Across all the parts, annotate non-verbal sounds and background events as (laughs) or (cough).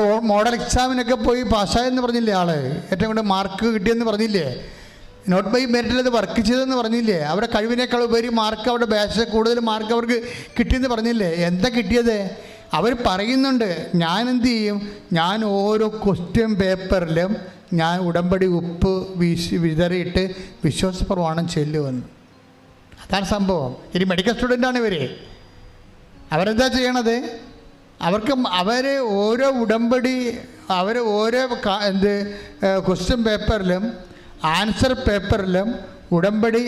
ഇപ്പോൾ മോഡൽ എക്സാമിനൊക്കെ പോയി പാസ്സായെന്ന് പറഞ്ഞില്ലേ ആൾ? ഏറ്റവും കൂടുതൽ മാർക്ക് കിട്ടിയെന്ന് പറഞ്ഞില്ലേ? നോട്ട് ബൈ മെറിറ്റിൽ അത് വർക്ക് ചെയ്തെന്ന് പറഞ്ഞില്ലേ? അവരുടെ കഴിവിനേക്കാൾ ഉപരി മാർക്ക് അവരുടെ ബാച്ച് കൂടുതൽ മാർക്ക് അവർക്ക് കിട്ടിയെന്ന് പറഞ്ഞില്ലേ? എന്താ കിട്ടിയത്? അവർ പറയുന്നുണ്ട് ഞാൻ എന്ത് ചെയ്യും? ഞാൻ ഓരോ ക്വസ്റ്റ്യൻ പേപ്പറിലും ഞാൻ ഉടമ്പടി ഉപ്പ് വീശി വിതറിയിട്ട് വിശ്വാസ പ്രമാണം ചെല്ലുമെന്ന്. അതാണ് സംഭവം. ഇനി മെഡിക്കൽ സ്റ്റുഡന്റാണ് ഇവർ അവരെന്താ ചെയ്യണത്? അവർക്ക് അവർ ഓരോ ഉടമ്പടി അവർ ഓരോ എന്ത് ക്വസ്റ്റ്യൻ പേപ്പറിലും ആൻസർ പേപ്പറിലും ഉടമ്പടി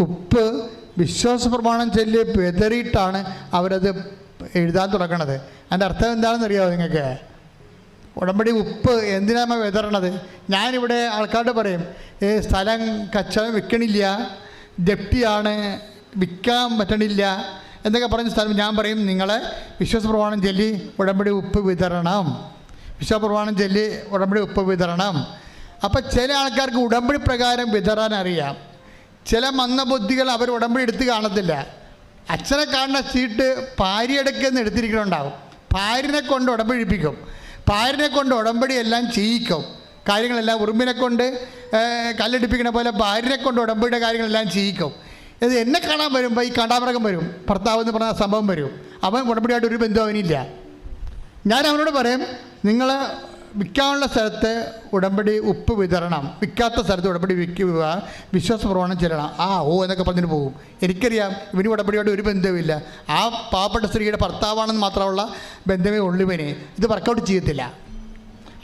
ഉപ്പ് വിശ്വാസ പ്രമാണം ചൊല്ലി പെതറിയിട്ടാണ് അവരത് എഴുതാൻ തുടങ്ങണത്. അതിന്റെ അർത്ഥം എന്താണെന്ന് അറിയാമോ നിങ്ങൾക്ക്? ഉടമ്പടി ഉപ്പ് എന്തിനാണ് വിതറണത് ഞാനിവിടെ ആൾക്കാരോട് പറയും ഈ സ്ഥലം കച്ചവടം വിൽക്കണില്ല ജപ്തിയാണ് വിൽക്കാൻ പറ്റണില്ല എന്നൊക്കെ പറഞ്ഞ സ്ഥലം ഞാൻ പറയും നിങ്ങളെ വിശ്വാസ പ്രമാണം ചൊല്ലി ഉടമ്പടി ഉപ്പ് വിതരണം. വിശ്വാസ പ്രമാണം ചൊല്ലി ഉടമ്പടി ഉപ്പ് വിതരണം. അപ്പം ചില ആൾക്കാർക്ക് ഉടമ്പടി പ്രകാരം വിതരാൻ അറിയാം. ചില മന്ദബുദ്ധികൾ അവർ ഉടമ്പടി എടുത്ത് കാണത്തില്ല. അച്ഛനെ കാണുന്ന സീറ്റ് പാരിയെടുക്കുന്ന എടുത്തിരിക്കണുണ്ടാവും. പാരിനെ കൊണ്ട് ഉടമ്പടിപ്പിക്കും പാരിനെ കൊണ്ട് ഉടമ്പടി എല്ലാം ചെയ്യിക്കും. കാര്യങ്ങളെല്ലാം ഉറുമ്പിനെ കൊണ്ട് കല്ലെടുപ്പിക്കണ പോലെ ഭാര്യനെ കൊണ്ട് ഉടമ്പടിയുടെ കാര്യങ്ങളെല്ലാം ചെയ്യിക്കും. ഇത് എന്നെ കാണാൻ വരുമ്പോൾ ഈ കണ്ടാമൃഗം വരും. ഭർത്താവ് എന്ന് പറഞ്ഞ സംഭവം വരും. അവൻ ഉടമ്പടിയായിട്ട് ഒരു ബന്ധം അവനില്ല. ഞാൻ അവനോട് പറയും നിങ്ങൾ വിൽക്കാനുള്ള സ്ഥലത്ത് ഉടമ്പടി ഉപ്പ് വിതരണം. വിൽക്കാത്ത സ്ഥലത്ത് ഉടമ്പടി വിൽക്കുക വിശ്വാസ പ്രവണം ചെല്ലണം. ആ ഓ എന്നൊക്കെ പറഞ്ഞിട്ട് പോകും. എനിക്കറിയാം ഇവന് ഉടമ്പടിയോട് ഒരു ബന്ധവുമില്ല ആ പാവപ്പെട്ട സ്ത്രീയുടെ ഭർത്താവാണെന്ന് മാത്രമുള്ള ബന്ധമേ ഉള്ളൂ ഇവന്. ഇത് വർക്കൗട്ട് ചെയ്യത്തില്ല.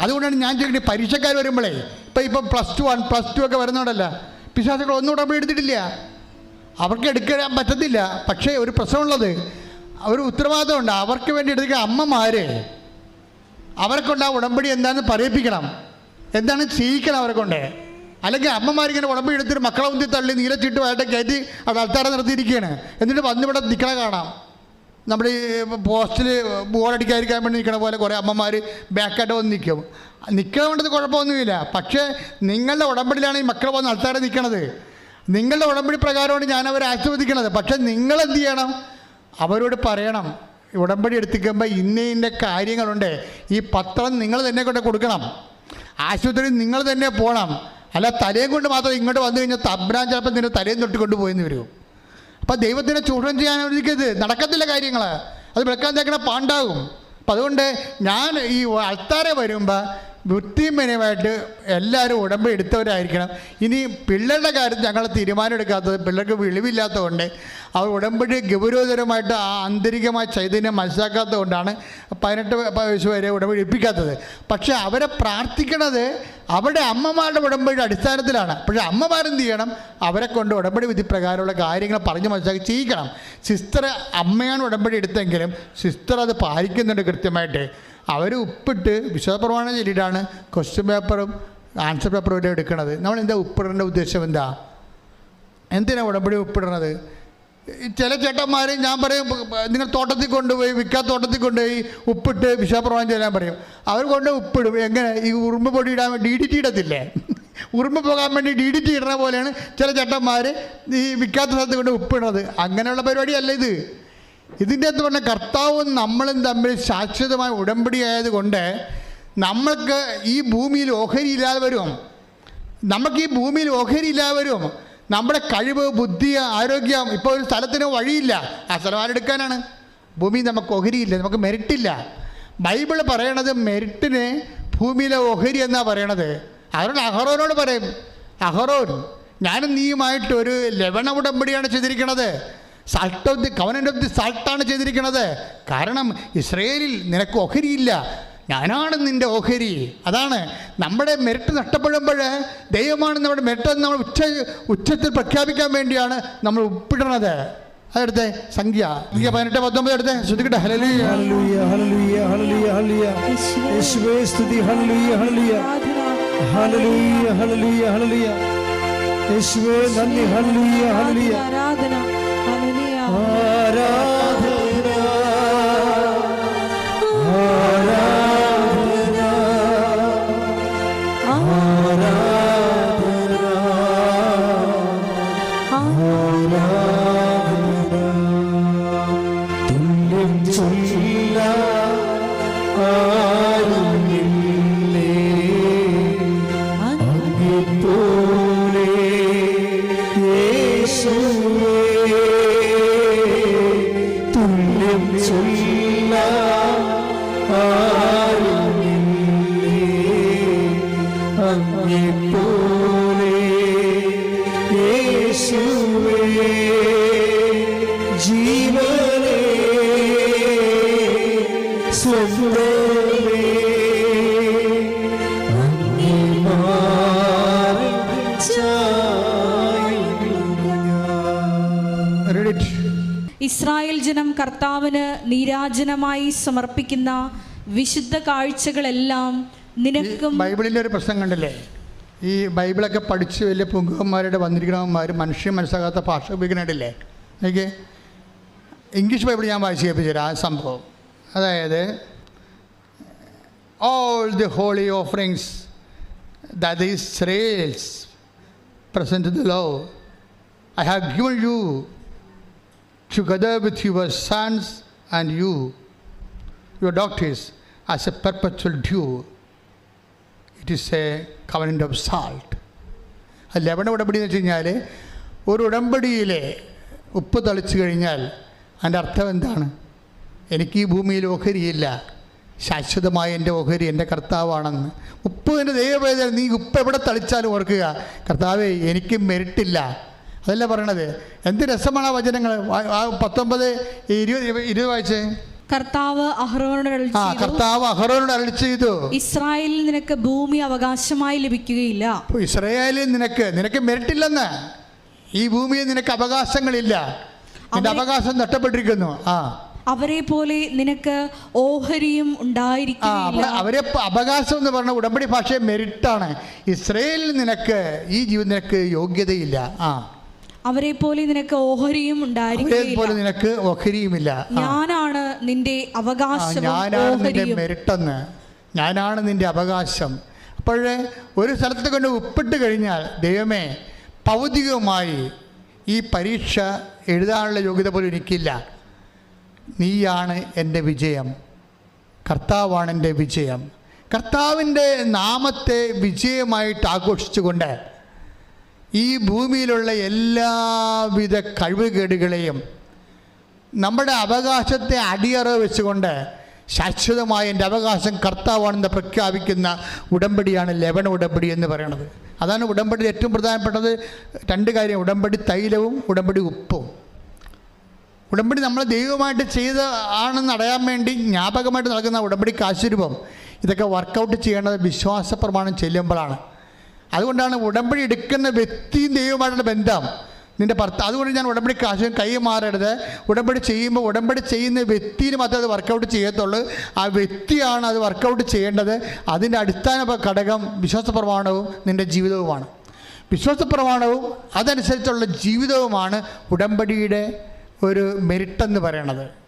അതുകൊണ്ടാണ് ഞാൻ ചോദിക്കുന്നത് പരീക്ഷക്കാർ വരുമ്പോഴേ ഇപ്പം ഇപ്പം plus two one plus two ഒക്കെ വരുന്നോണ്ടല്ല. പിശാചുക്കൾ ഒന്നും ഉടമ്പടി എടുത്തിട്ടില്ല. അവർക്ക് എടുക്കാൻ പറ്റത്തില്ല. പക്ഷേ ഒരു പ്രശ്നമുള്ളത് ഒരു ഉത്തരവാദിത്തമുണ്ട്. അവർക്ക് വേണ്ടി എടുക്കുക അമ്മമാർ അവർക്കൊണ്ട് കൊണ്ട് ആ ഉടമ്പടി എന്താണെന്ന് പറയിപ്പിക്കണം. എന്താണ് ചെയ്യിക്കണം അവരെ കൊണ്ട് അല്ലെങ്കിൽ അമ്മമാരിങ്ങനെ ഉടമ്പടി എടുത്തിട്ട് മക്കളെ ഉന്തി തള്ളി നീലച്ചിട്ടുമായിട്ട് കയറ്റി അത് അൽത്താരം നിർത്തിയിരിക്കുകയാണ്. എന്നിട്ട് വന്നിവിടെ നിൽക്കണ കാണാം. നമ്മുടെ ഈ പോസ്റ്റിൽ ബോർഡടിക്കാതിരിക്കാൻ വേണ്ടി നിൽക്കണ പോലെ കുറേ അമ്മമാർ ബാക്കായിട്ട് വന്ന് നിൽക്കും നിൽക്കണ കൊണ്ടത് കുഴപ്പമൊന്നുമില്ല. പക്ഷേ നിങ്ങളുടെ ഉടമ്പടിയിലാണ് ഈ മക്കളെ വന്ന് അൽത്താരം നിൽക്കണത് നിങ്ങളുടെ ഉടമ്പടി പ്രകാരമാണ് ഞാൻ അവരെ ആശ്വദിക്കണത് പക്ഷെ നിങ്ങൾ എന്ത് ചെയ്യണം? അവരോട് പറയണം. ഉടമ്പടി എടുത്തിക്കുമ്പോൾ ഇന്ന ഇന്ന കാര്യങ്ങളുണ്ട്. ഈ പത്രം നിങ്ങൾ തന്നെ കൊണ്ട് കൊടുക്കണം. ആശുപത്രിയിൽ നിങ്ങൾ തന്നെ പോകണം അല്ല തലയും കൊണ്ട് മാത്രം ഇങ്ങോട്ട് വന്നു കഴിഞ്ഞാൽ തബ്രാൻ ചിലപ്പോൾ നിന്റെ തലയും തൊട്ട് കൊണ്ടുപോയെന്ന് വരും. അപ്പം ദൈവത്തിനെ ചൂഷണം ചെയ്യാൻ അനുവദിക്കരുത്. നടക്കത്തില്ല കാര്യങ്ങൾ അത് വെക്കാൻ തേക്കണ പാണ്ടാകും. അപ്പം അതുകൊണ്ട് ഞാൻ ഈ അൾത്താരെ വരുമ്പോൾ വൃത്തിമനമായിട്ട് എല്ലാവരും ഉടമ്പ് എടുത്തവരായിരിക്കണം. ഇനി പിള്ളേരുടെ കാര്യം ഞങ്ങൾ തീരുമാനം എടുക്കാത്തത് പിള്ളേർക്ക് വെളിവില്ലാത്തതുകൊണ്ട് അവർ ഉടമ്പടി ഗൗരവതരമായിട്ട് ആ ആന്തരികമായ ചൈതന്യം മനസ്സിലാക്കാത്തത് കൊണ്ടാണ് പതിനെട്ട് വയസ്സ് വരെ ഉടമ്പടി എടുപ്പിക്കാത്തത്. പക്ഷേ അവരെ പ്രാർത്ഥിക്കണത് അവരുടെ അമ്മമാരുടെ ഉടമ്പടിയുടെ അടിസ്ഥാനത്തിലാണ്. പക്ഷേ അമ്മമാരെന്ത് ചെയ്യണം? അവരെ കൊണ്ട് ഉടമ്പടി വിധി പ്രകാരമുള്ള കാര്യങ്ങൾ പറഞ്ഞ് മനസ്സിലാക്കി ചെയ്യിക്കണം. സിസ്റ്റർ അമ്മയാണ് ഉടമ്പടി എടുത്തെങ്കിലും സിസ്റ്റർ അത് പാലിക്കുന്നുണ്ട് കൃത്യമായിട്ട്. അവർ ഉപ്പിട്ട് വിശ്വാസപ്രമാണം ചൊല്ലിയിട്ടാണ് ക്വസ്റ്റ്യൻ പേപ്പറും ആൻസർ പേപ്പറും ഇവിടെ എടുക്കുന്നത് നമ്മൾ എന്താ ഉപ്പിടേണ്ട ഉദ്ദേശം എന്താ? എന്തിനാണ് ഉടമ്പടി ഉപ്പിടണത്? ചില ചേട്ടന്മാർ ഞാൻ പറയും നിങ്ങൾ തോട്ടത്തിൽ കൊണ്ടുപോയി വിൽക്കാത്ത തോട്ടത്തിൽ കൊണ്ടുപോയി ഉപ്പിട്ട് വിഷാപ്രമാണം ചെയ്യാൻ പറയും. അവർ കൊണ്ട് ഉപ്പിടും. എങ്ങനെ? ഈ ഉറുമ്പ് പൊടി ഇടാൻ ഡി ഡി ടി ഇടത്തില്ലേ? (laughs) ഉറുമ്പ് പോകാൻ വേണ്ടി ഡി ഡി ടി ഇടുന്ന പോലെയാണ് ചില ചേട്ടന്മാർ ഈ വിൽക്കാത്ത സ്ഥലത്ത് കൊണ്ട് ഉപ്പിടുന്നത് അങ്ങനെയുള്ള പരിപാടിയല്ല ഇത്. ഇതിന്റെ അകത്ത് പറഞ്ഞ കർത്താവും നമ്മളും തമ്മിൽ ശാശ്വതമായ ഉടമ്പടി ആയതുകൊണ്ട് നമ്മൾക്ക് ഈ ഭൂമിയിൽ ഓഹരി ഇല്ലാതെ വരും. നമുക്ക് ഈ ഭൂമിയിൽ ഓഹരി ഇല്ലാതെ വരും. നമ്മുടെ കഴിവ് ബുദ്ധി ആരോഗ്യം ഇപ്പോൾ ഒരു സ്ഥലത്തിന് വഴിയില്ല. ആ സ്ഥലം ആരെടുക്കാനാണ് ഭൂമി നമുക്ക് ഓഹരിയില്ല നമുക്ക് മെരിട്ടില്ല ബൈബിൾ പറയണത് മെരിട്ടിന് ഭൂമിയിലെ ഓഹരി എന്നാണ് പറയണത്. അതുകൊണ്ട് അഹറോനോട് പറയും അഹറോൻ ഞാനും നീയുമായിട്ട് ഒരു ലവണ ഉടമ്പടിയാണ് ചെയ്തിരിക്കണത്. Salt of the covenant of the സൾട്ടാണ് ചെയ്തിരിക്കുന്നത്. കാരണം ഇസ്രയേലിൽ നിനക്ക് ഓഹരിയില്ല. ഞാനാണ് നിന്റെ ഓഹരി. അതാണ് നമ്മുടെ മെരിട്ട് നഷ്ടപ്പെടുമ്പോൾ ദൈവമാണ് നമ്മുടെ മെരിട്ട് നമ്മൾ ഉച്ച ഉച്ചത്തിൽ പ്രഖ്യാപിക്കാൻ വേണ്ടിയാണ് നമ്മൾ ഉപ്പിടുന്നത് അതെടുത്തെ സംഖ്യ. സംഖ്യ പതിനെട്ട് പത്തൊമ്പത് എടുത്തെ. ശ്രദ്ധിക്കട്ടെ. ആരും കർത്താവിന് നീരാജനമായി സമർപ്പിക്കുന്ന വിശുദ്ധ കാഴ്ചകളെല്ലാം നിനക്കും ബൈബിളിന്റെ ഒരു പ്രശ്നം കണ്ടില്ലേ? ഈ ബൈബിളൊക്കെ പഠിച്ച് വലിയ പുങ്കന്മാരുടെ വന്നിരിക്കണവന്മാർ മനുഷ്യൻ മനസ്സിലാകാത്ത ഭാഷ ഉപയോഗിക്കണില്ലേ എനിക്ക് ഇംഗ്ലീഷ് ബൈബിൾ ഞാൻ വായിച്ച് കേൾപ്പിച്ചു തരാം ആ സംഭവം. അതായത് all the holy offerings that Israels present the Lord I have given you together with your sons and you, your daughters, as a perpetual dew. It is a covenant of salt. ലവണ ഉടമ്പടി എന്ന് വെച്ച് കഴിഞ്ഞാൽ ഒരു ഉടമ്പടിയിലെ ഉപ്പ് തളിച്ചു കഴിഞ്ഞാൽ അതിന്റെ അർത്ഥം എന്താണ് എനിക്ക് ഈ ഭൂമിയിൽ ഓഹരിയില്ല ശാശ്വതമായ എന്റെ ഓഹരി എന്റെ കർത്താവാണെന്ന് ഉപ്പ് എന്റെ ദൈവവേദന നീ ഉപ്പ് എവിടെ തളിച്ചാലും ഓർക്കുക കർത്താവേ എനിക്ക് മെരിട്ടില്ല അതല്ല പറയണത്? എന്ത് രസമാണ് ആ വചനങ്ങൾ ആ- പത്തൊമ്പത് ഇരുപത് ഇരുപത് വായിച്ചേ? കർത്താവ് അഹ്റോനോട് അരുളി ആ ചെയ്തു, കർത്താവ് അഹറോനോട് അരളി ചെയ്തു. ഇസ്രായേലിൽ നിനക്ക് ഭൂമി അവകാശമായി ലഭിക്കുകയില്ല. ഇസ്രായേലിൽ നിനക്ക് നിനക്ക് മെരിട്ടില്ലെന്ന് ഈ ഭൂമിയിൽ നിനക്ക് അവകാശങ്ങളില്ല. നിന്റെ അവകാശം നഷ്ടപ്പെട്ടിരിക്കുന്നു. ആ. അവരെ പോലെ നിനക്ക് ഓഹരിയും ഉണ്ടായിരിക്കും അവരെ അവകാശം എന്ന് പറഞ്ഞ ഉടമ്പടി ഭാഷയെ മെരിട്ടാണ് ഇസ്രയേലിൽ നിനക്ക് ഈ ജീവിതം നിനക്ക് യോഗ്യതയില്ല. ആ. അവരെ പോലെ നിനക്ക് ഓഹരിയും ഉണ്ടായിരിക്കും നിനക്ക് ഓഹരിയുമില്ല. ഞാനാണ് നിന്റെ അവകാശം ഞാനാണ് നിന്റെ മെരിട്ടെന്ന്. ഞാനാണ് നിന്റെ അവകാശം. അപ്പോഴേ ഒരു സ്ഥലത്ത് കൊണ്ട് ഉപ്പിട്ട് കഴിഞ്ഞാൽ ദൈവമേ ഭൗതികമായി ഈ പരീക്ഷ എഴുതാനുള്ള യോഗ്യത പോലും എനിക്കില്ല. നീയാണ് എന്റെ വിജയം. കർത്താവാണ് എന്റെ വിജയം. കർത്താവിന്റെ നാമത്തെ വിജയമായിട്ട് ആഘോഷിച്ചുകൊണ്ട് ഈ ഭൂമിയിലുള്ള എല്ലാവിധ കഴിവുകേടുകളെയും നമ്മുടെ അവകാശത്തെ അടിയറ വെച്ചുകൊണ്ട് ശാശ്വതമായ എന്റെ അവകാശം കർത്താവാണെന്ന് പ്രഖ്യാപിക്കുന്ന ഉടമ്പടിയാണ് ലവണ ഉടമ്പടി എന്ന് പറയുന്നത്. അതാണ് ഉടമ്പടി ഏറ്റവും പ്രധാനപ്പെട്ടത്. രണ്ട് കാര്യം ഉടമ്പടി തൈലവും ഉടമ്പടി ഉപ്പും. ഉടമ്പടി നമ്മൾ ദൈവമായിട്ട് ചെയ്ത ആണെന്ന് അടയാൻ വേണ്ടി ജ്ഞാപകമായിട്ട് നൽകുന്ന ഉടമ്പടി കാശുരൂപം. ഇതൊക്കെ വർക്കൗട്ട് ചെയ്യേണ്ടത് വിശ്വാസ പ്രമാണം ചെല്ലുമ്പോഴാണ്. അതുകൊണ്ടാണ് ഉടമ്പടി എടുക്കുന്ന വ്യക്തിയും ദൈവമായിട്ടുള്ള ബന്ധം. നിന്റെ ഭർത്താവ് അതുകൊണ്ട് ഞാൻ ഉടമ്പടി കാശ് കൈ മാറരുത്. ഉടമ്പടി ചെയ്യുമ്പോൾ ഉടമ്പടി ചെയ്യുന്ന വ്യക്തിയിൽ മാത്രമേ അത് വർക്കൗട്ട് ചെയ്യത്തുള്ളൂ. ആ വ്യക്തിയാണ് അത് വർക്കൗട്ട് ചെയ്യേണ്ടത്. അതിന്റെ അടിസ്ഥാന ഘടകം വിശ്വാസ പ്രമാണവും നിന്റെ ജീവിതവുമാണ്. വിശ്വാസ പ്രമാണവും അതനുസരിച്ചുള്ള ജീവിതവുമാണ് ഉടമ്പടിയുടെ ഒരു മെരിട്ടെന്ന് പറയണത്.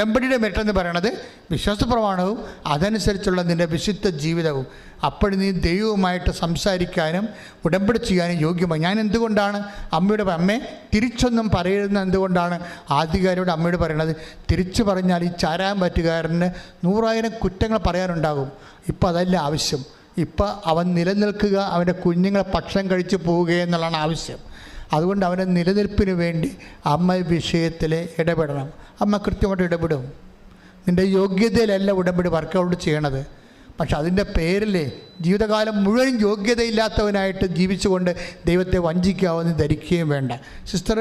ഉടമ്പടിയുടെ മെരിട്ടെന്ന് പറയണത് വിശ്വാസ പ്രമാണവും അതനുസരിച്ചുള്ള നിന്റെ വിശുദ്ധ ജീവിതവും. അപ്പോൾ നീ ദൈവവുമായിട്ട് സംസാരിക്കാനും ഉടമ്പടി ചെയ്യാനും യോഗ്യമായി. ഞാൻ എന്തുകൊണ്ടാണ് അമ്മയുടെ അമ്മയെ അമ്മേ തിരിച്ചൊന്നും പറയരുതെന്ന് എന്തുകൊണ്ടാണ് ആദ്യകാരോട് അമ്മയോട് പറയണത്? തിരിച്ചു പറഞ്ഞാൽ ഈ ചാരാൻ പറ്റുകാരന് നൂറായിരം കുറ്റങ്ങൾ പറയാനുണ്ടാകും. ഇപ്പം അതല്ല ആവശ്യം. ഇപ്പം അവൻ നിലനിൽക്കുക അവന്റെ കുഞ്ഞുങ്ങളെ ഭക്ഷണം കഴിച്ചു പോവുക എന്നുള്ളതാണ് ആവശ്യം. അതുകൊണ്ട് അവന്റെ നിലനിൽപ്പിന് വേണ്ടി അമ്മ വിഷയത്തിലെ ഇടപെടണം. അമ്മ കൃത്യമായിട്ട് ഇടപെടും. നിന്റെ യോഗ്യതയിലല്ല ഉടമ്പടി വർക്കൗട്ട് ചെയ്യണത്. പക്ഷെ അതിന്റെ പേരിൽ ജീവിതകാലം മുഴുവൻ യോഗ്യതയില്ലാത്തവനായിട്ട് ജീവിച്ചുകൊണ്ട് ദൈവത്തെ വഞ്ചിക്കാവുന്ന ധരിക്കുകയും വേണ്ട. സിസ്റ്റർ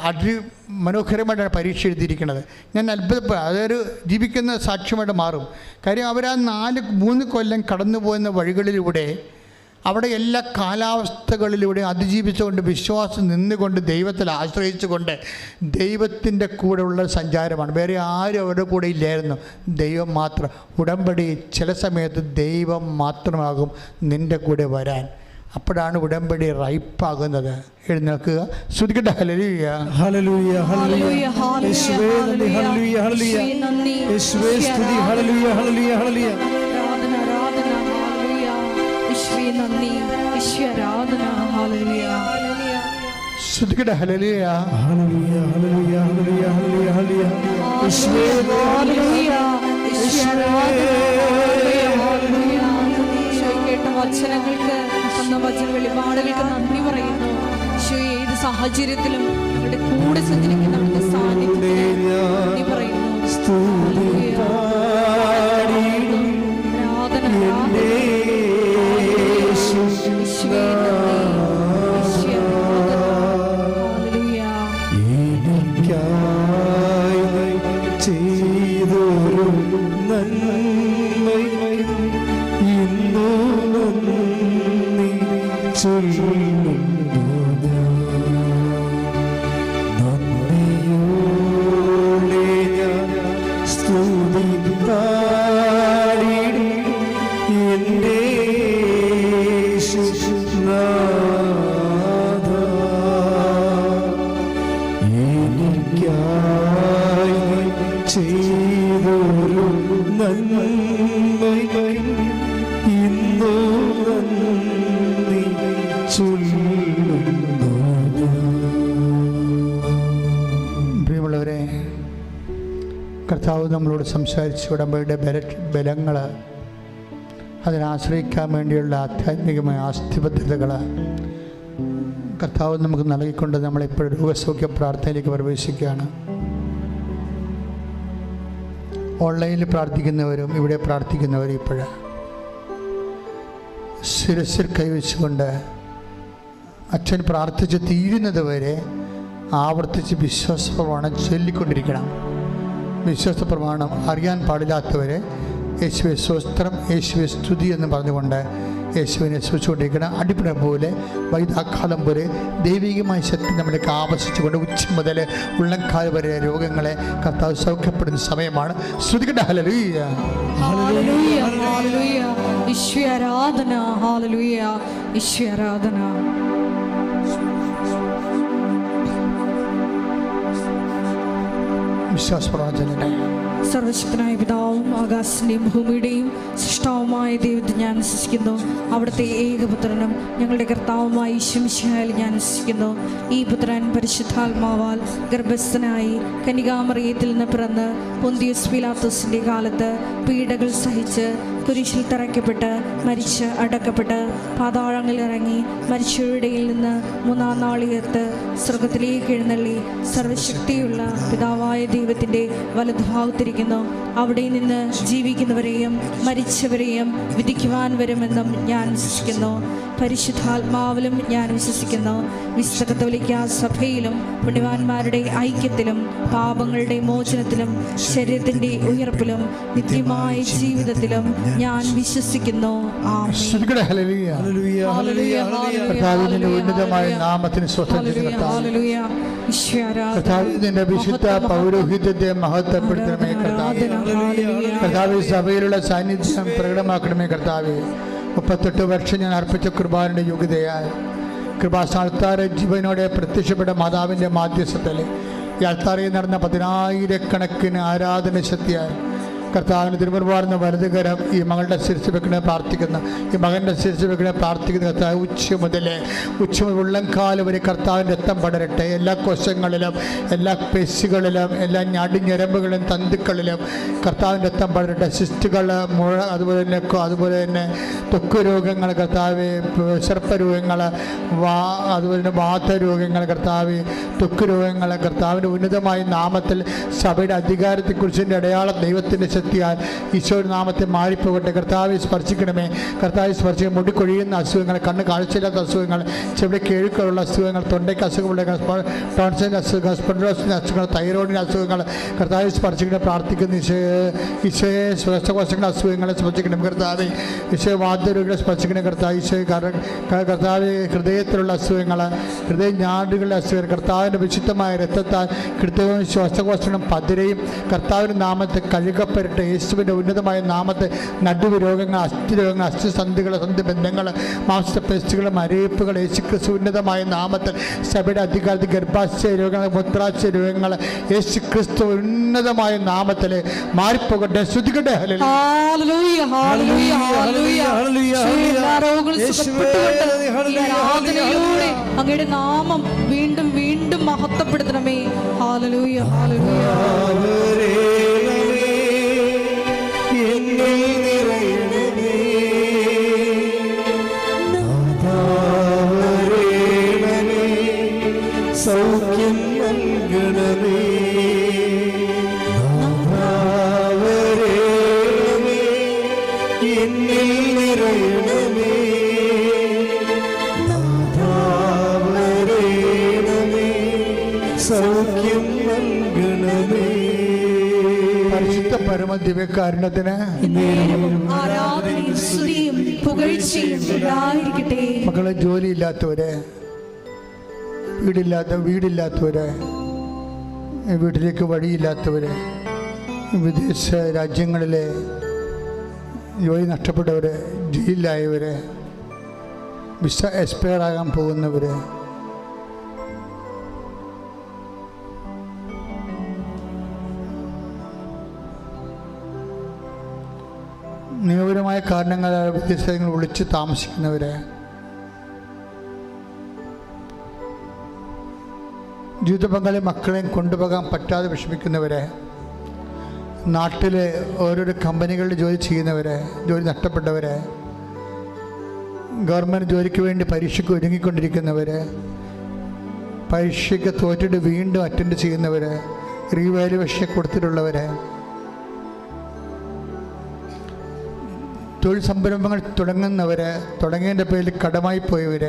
അതി മനോഹരമായിട്ടാണ് പരീക്ഷ എഴുതിയിരിക്കുന്നത്. ഞാൻ അത്ഭുതപ്പെടും അതൊരു ജീവിക്കുന്ന സാക്ഷ്യമായിട്ട് മാറും. കാര്യം അവരാ നാല് മൂന്ന് കൊല്ലം കടന്നു പോകുന്ന വഴികളിലൂടെ അവിടെ എല്ലാ കാലാവസ്ഥകളിലൂടെ അതിജീവിച്ചുകൊണ്ട് വിശ്വാസം നിന്നുകൊണ്ട് ദൈവത്തിൽ ആശ്രയിച്ചുകൊണ്ട് ദൈവത്തിന്റെ കൂടെയുള്ള സഞ്ചാരമാണ്. വേറെ ആരും അവരുടെ കൂടെ ഇല്ലായിരുന്നു. ദൈവം മാത്രം. ഉടമ്പടി ചില സമയത്ത് ദൈവം മാത്രമാകും നിന്റെ കൂടെ വരാൻ. അപ്പോഴാണ് ഉടമ്പടി റൈപ്പാകുന്നത് എഴുന്നേൽക്കുക. ശ്രുതിക്കട്ടെ ഹലലൂയ ഹലലൂയ ഹലലൂയ ഹല്ലേലൂയ, ഹല്ലേലൂയ, ഹലലൂയ ഹലലൂയ hallelujah. Hallelujah hallelujah hallelujah hallelujah hallelujah hallelujah hallelujah കേട്ട വചനങ്ങൾക്ക് തന്ന വചന വെളിപാടുകൾക്ക് നന്ദി പറയുന്നു ഏത് സാഹചര്യത്തിലും ഞങ്ങളുടെ കൂടെ സഞ്ചരിക്കുന്ന സാന്നിധ്യം സാന്നിധ്യത്തിന് നന്ദി പറയുന്നു സംസാരിച്ച ഉടമ്പയുടെ ബല ബലങ്ങൾ അതിനാശ്രയിക്കാൻ വേണ്ടിയുള്ള ആധ്യാത്മികമായ ആസ്തിബദ്ധതകൾ കർത്താവ് നമുക്ക് നൽകിക്കൊണ്ട് നമ്മളിപ്പോൾ രോഗസൗഖ്യ പ്രാർത്ഥനയിലേക്ക് പ്രവേശിക്കുകയാണ്. ഓൺലൈനിൽ പ്രാർത്ഥിക്കുന്നവരും ഇവിടെ പ്രാർത്ഥിക്കുന്നവരും ഇപ്പോഴ ശിരസിൽ കൈവച്ചുകൊണ്ട് അച്ഛൻ പ്രാർത്ഥിച്ച് തീരുന്നത് വരെ ആവർത്തിച്ച് വിശ്വാസപ്രമാണം ചൊല്ലിക്കൊണ്ടിരിക്കണം. വിശ്വാസ പ്രമാണം അറിയാൻ പാടില്ലാത്തവരെ യേശുവെ സ്വസ്ത്രം യേശുവെ സ്തുതി എന്ന് പറഞ്ഞുകൊണ്ട് യേശുവിനെ സ്തുതിച്ചുകൊണ്ടിരിക്കണം അടിപ്പിടം പോലെ വൈദാക്കാലം പോലെ ദൈവികമായ ശക്തി നമ്മിലേക്ക് ആവശ്യിച്ചുകൊണ്ട് ഉച്ച മുതൽ ഉള്ളംകാല വരെ രോഗങ്ങളെ കർത്താവ് സൗഖ്യപ്പെടുന്ന സമയമാണ്. ശ്രുതിക്കട്ടെ ഹല്ലേലൂയ ഹലലൂയ ഹലലൂയ ഈശ്വര ആരാധന ഈശ്വരാധന ഈശ്വര വിശ്വാസ പ്രവചനത്തെ സർവശക്തനായ പിതാവും ആകാശത്തിന്റെയും ഭൂമിയുടെയും സൃഷ്ടാവുമായ ദൈവത്തെ ഞാൻ വിശ്വസിക്കുന്നു അവിടുത്തെ ഏകപുത്രനും ഞങ്ങളുടെ കർത്താവുമായി ശംശയാൽ ഞാൻ വിശ്വസിക്കുന്നു ഈ പുത്രൻ പരിശുദ്ധാത്മാവാൽ ഗർഭസ്ഥനായി കനികാമറിയത്തിൽ നിന്ന് പിറന്ന് പൊന്തിയസ് പിലാത്തോസിന്റെ കാലത്ത് പീഡകൾ സഹിച്ച് കുരിശിൽ തറയ്ക്കപ്പെട്ട് മരിച്ച് അടക്കപ്പെട്ട് പാതാളങ്ങളിൽ ഇറങ്ങി മരിച്ചവരുടെയിൽ നിന്ന് മൂന്നാം നാളികത്ത് സ്വർഗത്തിലേക്ക് എഴുന്നള്ളി സർവശക്തിയുള്ള പിതാവായ ദൈവത്തിന്റെ വലതുഭാഗത്തിരിക്കുന്നു. അവിടെ നിന്ന് ജീവിക്കുന്നവരെയും മരിച്ചവരെയും വിധിക്കുവാൻ വരുമെന്നും ഞാൻ വിശ്വസിക്കുന്നു. പരിശുദ്ധാത്മാവിലും ഞാൻ വിശ്വസിക്കുന്നു. വിശുദ്ധ കത്തോലിക്ക സഭയിലും പുണ്യവാന്മാരുടെ ഐക്യത്തിലും പാപങ്ങളുടെ മോചനത്തിലും ശരീരത്തിന്റെ ഉയർപ്പിലും നിത്യമായ ജീവിതത്തിലും ഞാൻ വിശ്വസിക്കുന്നു. ആമേൻ. ശ്രുതിക്കട്ടെ ഹല്ലേലൂയ. ഹല്ലേലൂയ ഹല്ലേലൂയ ഹല്ലേലൂയ കർത്താവിന്റെ ഉന്നതമായ നാമത്തിന്. കർത്താവിന്റെ വിശുദ്ധ പൗരോഹിത്യത്തെ മഹത്വപ്പെടുത്തണമേ കർത്താവേ. ഹല്ലേലൂയ. കർത്താവ് സഭയിലുള്ള സാന്നിധ്യം പ്രകടമാക്കണമേ കർത്താവ്. മുപ്പത്തെട്ട് വർഷം ഞാൻ അർപ്പിച്ച കുർബാനയുടെ യോഗ്യതയാൽ കൃപാസ്ഥാനത്താറ് ജീവനോടെ പ്രത്യക്ഷപ്പെട്ട മാതാവിന്റെ മാധ്യസ്ഥത്തിൽ ഈ അൾത്താറയിൽ നടന്ന പതിനായിരക്കണക്കിന് ആരാധന ശക്തിയാൽ കർത്താവിന് തിരുമുറുപാടുന്ന വലതുകരം ഈ മകളുടെ ശിരസ് വെക്കണേ പ്രാർത്ഥിക്കുന്ന. ഈ മകന്റെ ശിരസ് വെക്കണേ പ്രാർത്ഥിക്കുന്ന കർത്താവ്. ഉച്ച മുതൽ ഉച്ച മുതൽ ഉള്ളംകാൽ വരെ കർത്താവിന്റെ രക്തം പടരട്ടെ. എല്ലാ കോശങ്ങളിലും എല്ലാ പെശുകളിലും എല്ലാ ഞടിഞ്ഞരമ്പുകളിലും തന്തുക്കളിലും കർത്താവിന്റെ രക്തം പടരട്ടെ. സിസ്റ്റുകൾ മുഴ അതുപോലെ തന്നെ അതുപോലെ തന്നെ തൊക്ക് രോഗങ്ങൾ കർത്താവ് സർപ്പരോഗങ്ങൾ വാ അതുപോലെ തന്നെ വാതരോഗങ്ങൾ കർത്താവ് തൊക്ക് രോഗങ്ങൾ കർത്താവിന്റെ ഉന്നതമായ നാമത്തിൽ സഭയുടെ അധികാരത്തെക്കുറിച്ചിന്റെ അടയാളം ദൈവത്തിന്റെ ശക്തിയാൽ ഈശോയുടെ നാമത്തെ മാറിപ്പോകട്ടെ. കർത്താവ് സ്പർശിക്കണമേ. കർത്താവ് സ്പർശിക്കാൻ മുടിക്കൊഴിയുന്ന അസുഖങ്ങൾ കണ്ണ് കാഴ്ചയില്ലാത്ത അസുഖങ്ങൾ ചെവിടെ കേഴുക്കളുള്ള അസുഖങ്ങൾ തൊണ്ടയ്ക്ക് അസുഖമുള്ള ടോൺസിന്റെ അസുഖങ്ങൾ സ്പെൻഡോസിന്റെ അസുഖങ്ങൾ തൈറോയിഡിന്റെ അസുഖങ്ങൾ. കർത്താവ് സ്പർശിക്കണം പ്രാർത്ഥിക്കുന്ന ഈശോയെ ശ്വാസകോശങ്ങളുടെ അസുഖങ്ങളെ സ്പർശിക്കണം കർത്താവ്. ഈശോയെ വാദ്യരോഗികളെ സ്പർശിക്കണം കർത്താവ്. ഈശോയെ കർത്താവ് ഹൃദയത്തിലുള്ള അസുഖങ്ങൾ ഹൃദയ ഞാടുകളുടെ അസുഖങ്ങൾ കർത്താവിന്റെ വിശുദ്ധമായ രക്തത്താൽ കൃത്യവും ശ്വാസകോശങ്ങളും പതിരയും കർത്താവിന്റെ നാമത്തെ കഴുകപ്പെരട്ടെ യേശുവിന്റെ ഉന്നതമായ നാമത്തെ നടുവ് രോഗങ്ങൾ അസ്ഥി രോഗങ്ങൾ അസ്ഥിസന്ധികൾ സന്ധി ബന്ധങ്ങൾ മാംസപേശികൾ മരയിപ്പുകൾ യേശു ക്രിസ്തു ഉന്നതമായ നാമത്തിൽ സഭയുടെ അധികാരത്തിൽ ഗർഭാശയ രോഗങ്ങൾ മുത്രാശയ രോഗങ്ങൾ യേശു ക്രിസ്തു ഉന്നതമായ നാമത്തിൽ മാറിപ്പോകട്ടെ. ശ്രുതികട്ടെ അങ്ങയുടെ നാമം വീണ്ടും വീണ്ടും മഹത്വപ്പെടുത്തണമേ. ഹാലലൂയ ഹാലലൂയ ദിവ്യകാരുണ്യത്തിന് മക്കളെ ജോലിയില്ലാത്തവരെ വീടില്ലാത്ത വീടില്ലാത്തവരെ വീട്ടിലേക്ക് വഴിയില്ലാത്തവരെ വിദേശ രാജ്യങ്ങളിലെ ജോലി നഷ്ടപ്പെട്ടവരെ ജയിലിലായവരെ വിസ എക്സ്പയർ ആകാൻ പോകുന്നവരെ നിയമപരമായ കാരണങ്ങൾ വിദേശ ഒളിച്ച് താമസിക്കുന്നവരെ. ജീവിത പങ്കാളി മക്കളെയും കൊണ്ടുപോകാൻ പറ്റാതെ വിഷമിക്കുന്നവരെ. നാട്ടിലെ ഓരോരോ കമ്പനികളിൽ ജോലി ചെയ്യുന്നവരെ ജോലി നഷ്ടപ്പെട്ടവരെ. ഗവൺമെന്റ് ജോലിക്ക് വേണ്ടി പരീക്ഷയ്ക്ക് ഒരുങ്ങിക്കൊണ്ടിരിക്കുന്നവർ പരീക്ഷയ്ക്ക് തോറ്റിട്ട് വീണ്ടും അറ്റൻഡ് ചെയ്യുന്നവർ റീവാലുവേഷൻ കൊടുത്തിട്ടുള്ളവർ തൊഴിൽ സംരംഭങ്ങൾ തുടങ്ങുന്നവർ തുടങ്ങിയതിന്റെ പേരിൽ കടമായി പോയവർ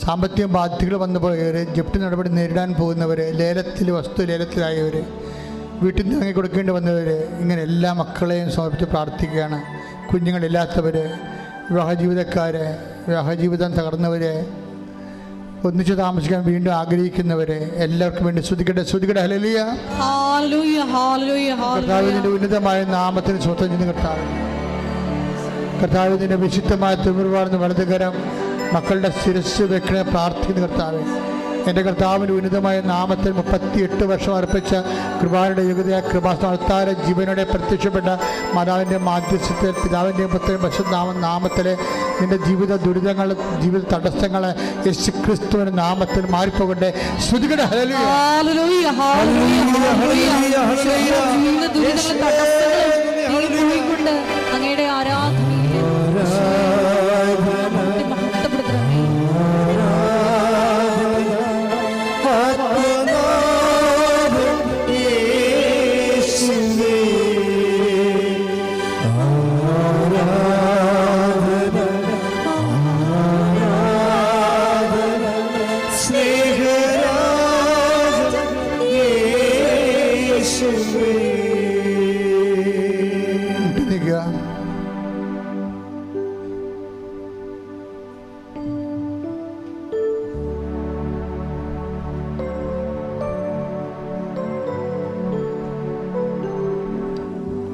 സാമ്പത്തിക ബാധ്യതകൾ വന്നു പോയവർ ജപ്തി നടപടി നേരിടാൻ പോകുന്നവർ ലേലത്തിൽ വസ്തു ലേലത്തിലായവർ വീട്ടിൽ നിന്ന് ഇറങ്ങി കൊടുക്കേണ്ടി വന്നവർ ഇങ്ങനെ എല്ലാ മക്കളെയും സമർപ്പിച്ച് പ്രാർത്ഥിക്കുകയാണ്. കുഞ്ഞുങ്ങളില്ലാത്തവർ വിവാഹ ജീവിതക്കാർ വിവാഹ ജീവിതം തകർന്നവർ ഒന്നിച്ച് താമസിക്കാൻ വീണ്ടും ആഗ്രഹിക്കുന്നവരെ എല്ലാവർക്കും വേണ്ടി ശ്രുതിക്കട്ടെ ശ്രുതിക്കട്ടെ ഹലലിയ കർത്താവിന്റെ ഉന്നതമായ നാമത്തിന് സ്വന്തം ചെയ്യുന്ന കർത്താവ്. കർത്താവിന്റെ വിശുദ്ധമായ തിമിർവാർന്ന വലതുകരം മക്കളുടെ ശിരസ് വെക്കണ പ്രാർത്ഥിക്കുന്ന കർത്താവ്. എന്റെ കർത്താവിന്റെ ഉന്നതമായ നാമത്തിൽ മുപ്പത്തി എട്ട് വർഷം അർപ്പിച്ച കൃപാരുടെ യുഗതയ കൃപാസ്ഥാന ജീവനോടെ പ്രത്യക്ഷപ്പെട്ട മാതാവിന്റെ മാധ്യസ്ഥത്തിൽ പിതാവിന്റെയും പുത്രയും പശുനാമ നാമത്തിലെ നിന്റെ ജീവിത ദുരിതങ്ങൾ ജീവിത തടസ്സങ്ങൾ യേശു ക്രിസ്തുവിന്റെ നാമത്തിൽ മാറിപ്പോകട്ടെ. ശ്രുതികടെ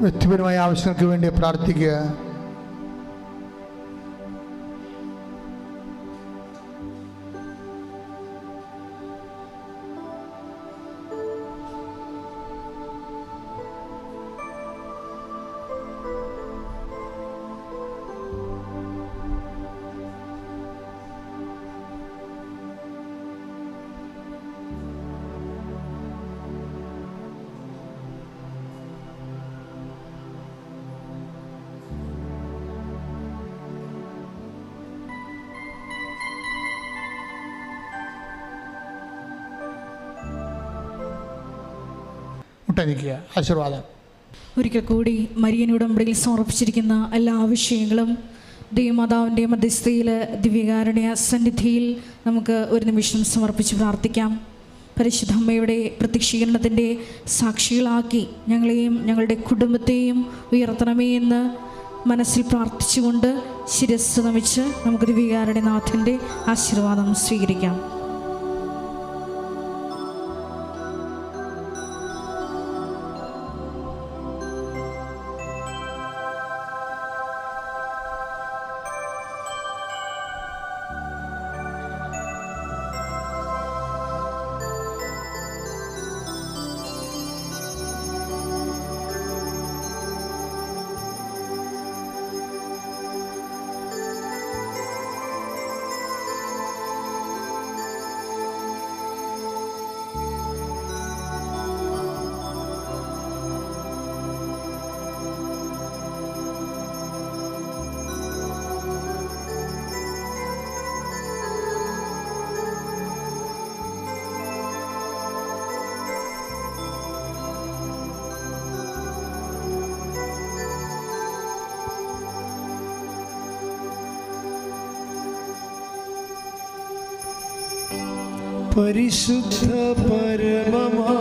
വ്യക്തിപരമായ ആവശ്യങ്ങൾക്ക് വേണ്ടി പ്രാർത്ഥിക്കുക. മുട്ടനിക്കുക ആശീർവാദം. ഒരിക്കൽ കൂടി മരിയനുടെ ഉടമ്പടിയിൽ സമർപ്പിച്ചിരിക്കുന്ന എല്ലാ വിഷയങ്ങളും ദൈവമാതാവിന്റെ മധ്യസ്ഥയിൽ ദിവ്യകാരുടെ സന്നിധിയിൽ നമുക്ക് ഒരു നിമിഷം സമർപ്പിച്ച് പ്രാർത്ഥിക്കാം. പരിശുദ്ധ അമ്മയുടെ പ്രത്യക്ഷീകരണത്തിന്റെ സാക്ഷികളാക്കി ഞങ്ങളെയും ഞങ്ങളുടെ കുടുംബത്തെയും ഉയർത്തണമേ എന്ന് മനസ്സിൽ പ്രാർത്ഥിച്ചുകൊണ്ട് ശിരസ് നമിച്ച് നമുക്ക് ദിവ്യകാരുടെ നാഥന്റെ ആശീർവാദം സ്വീകരിക്കാം. പരിശുദ്ധ പരമമാ